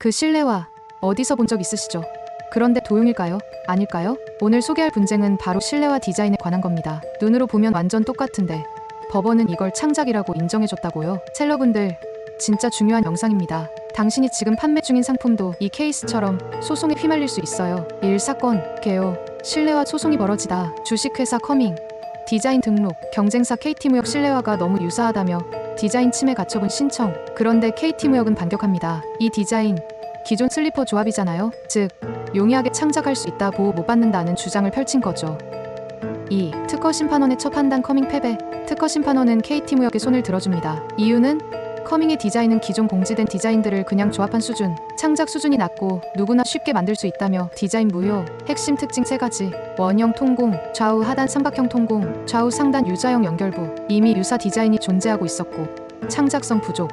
그 실내화 어디서 본 적 있으시죠? 그런데 도용일까요? 아닐까요? 오늘 소개할 분쟁은 바로 실내화 디자인에 관한 겁니다. 눈으로 보면 완전 똑같은데 법원은 이걸 창작이라고 인정해줬다고요. 셀러분들 진짜 중요한 영상입니다. 당신이 지금 판매 중인 상품도 이 케이스처럼 소송에 휘말릴 수 있어요. 일 사건, 개요, 실내화 소송이 벌어지다, 주식회사 커밍, 디자인 등록, 경쟁사 KT무역 실내화가 너무 유사하다며 디자인 침해 가처분 신청. 그런데 KT무역은 반격합니다. 이 디자인 기존 슬리퍼 조합이잖아요. 즉 용이하게 창작할 수 있다 보호 못 받는다는 주장을 펼친 거죠. 2. 특허 심판원의 첫 판단 커밍 패배. 특허 심판원은 KT무역의 손을 들어줍니다. 이유는 커밍의 디자인은 기존 공지된 디자인들을 그냥 조합한 수준, 창작 수준이 낮고 누구나 쉽게 만들 수 있다며 디자인 무효, 핵심 특징 세 가지, 원형 통공, 좌우 하단 삼각형 통공, 좌우 상단 유자형 연결부, 이미 유사 디자인이 존재하고 있었고 창작성 부족.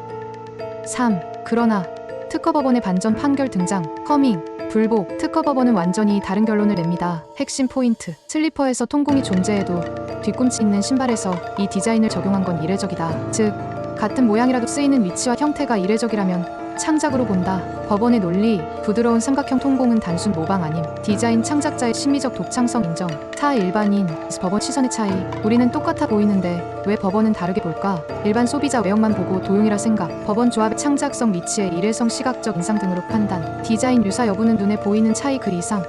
3. 그러나 특허법원의 반전 판결 등장, 커밍, 불복, 특허법원은 완전히 다른 결론을 냅니다. 핵심 포인트, 슬리퍼에서 통공이 존재해도 뒤꿈치 있는 신발에서 이 디자인을 적용한 건 이례적이다. 즉, 같은 모양이라도 쓰이는 위치와 형태가 이례적이라면 창작으로 본다. 법원의 논리, 부드러운 삼각형 통공은 단순 모방 아님. 디자인 창작자의 심미적 독창성 인정. 타 일반인, 법원 시선의 차이. 우리는 똑같아 보이는데 왜 법원은 다르게 볼까? 일반 소비자 외형만 보고 도용이라 생각. 법원 조합의 창작성 위치의 일회성 시각적 인상 등으로 판단. 디자인 유사 여부는 눈에 보이는 차이 그 이상.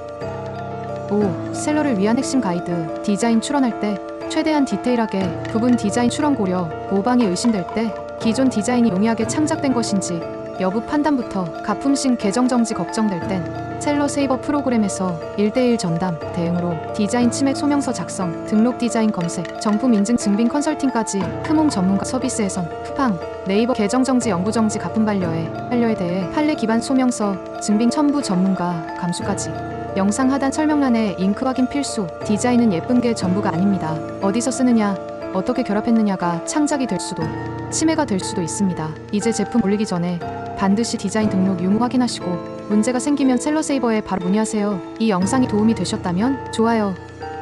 5. 셀러를 위한 핵심 가이드. 디자인 출원할 때 최대한 디테일하게 부분 디자인 출원 고려, 모방이 의심될 때 기존 디자인이 용이하게 창작된 것인지 여부 판단부터 가품식 계정 정지 걱정될 땐 셀러 세이버 프로그램에서 1대1 전담 대응으로 디자인 치맥 소명서 작성, 등록 디자인 검색, 정품 인증 증빙 컨설팅까지 크몽 전문가 서비스에선 쿠팡, 네이버 계정 정지 영구 정지 가품 반려에 반려에 대해 판례 기반 소명서, 증빙 첨부 전문가 감수까지 영상 하단 설명란에 잉크 확인 필수. 디자인은 예쁜 게 전부가 아닙니다. 어디서 쓰느냐, 어떻게 결합했느냐가 창작이 될 수도, 침해가 될 수도 있습니다. 이제 제품 올리기 전에 반드시 디자인 등록 유무 확인하시고 문제가 생기면 셀러세이버에 바로 문의하세요. 이 영상이 도움이 되셨다면 좋아요,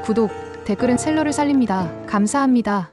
구독, 댓글은 셀러를 살립니다. 감사합니다.